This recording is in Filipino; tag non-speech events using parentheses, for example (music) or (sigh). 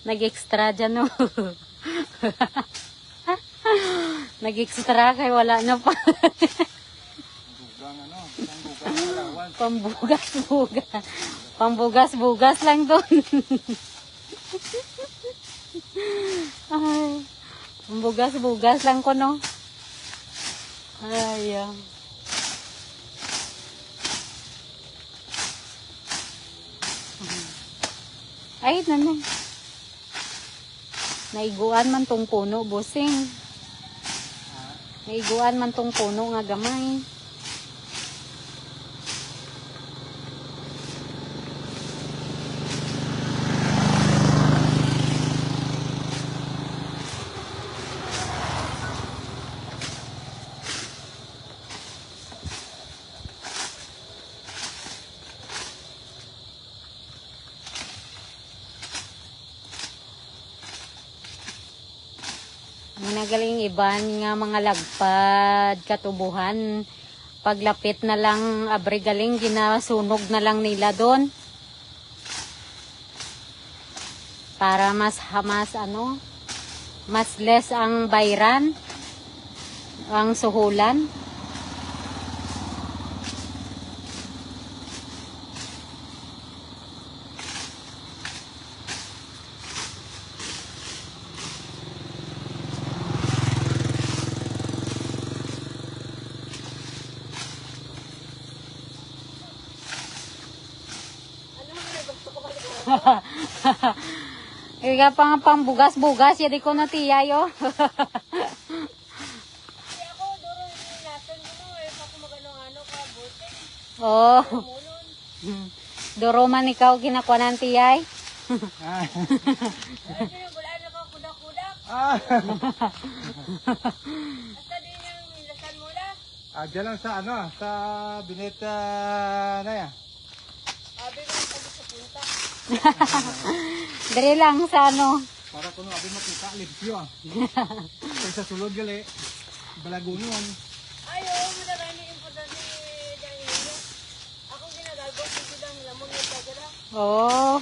Nag-extra dyan, no? (laughs) Nag-extra kay wala na pa. Dugang ano, na lawan. Pambugas-bugas. Pambugas-bugas lang doon. Ay. Pambugas-bugas lang ko, no? Ay, ah. Ay, nanay. Naiguan man tong puno, busing. Naiguan man tong puno nga gamay. Nagaling iban nga mga lagpad, katubuhan. Paglapit na lang abrigaling, ginasunog na lang nila doon. Para mas hamas ano, mas less ang bayran, ang suhulan. (laughs) Ika pa nga pang bugas-bugas, yadi ko na tiya yo. (laughs) ako, duro yung natin mo, eh, pa kumagano-ano ka, bote, oh. mulon. Duro man ikaw kinakuanan tiyay. (laughs) Ah. Ah. Ah, dyan lang sa ano, sa bineta na yan. Mo (laughs) sa. Dali lang sa ano. Para kuno abi makita limpyo ah. Kung sa sulod gali, balagunon. Ayo, madagay ni importante dahil niya. Ako ginagalbot kasi lang lamon yung tagara. Oh.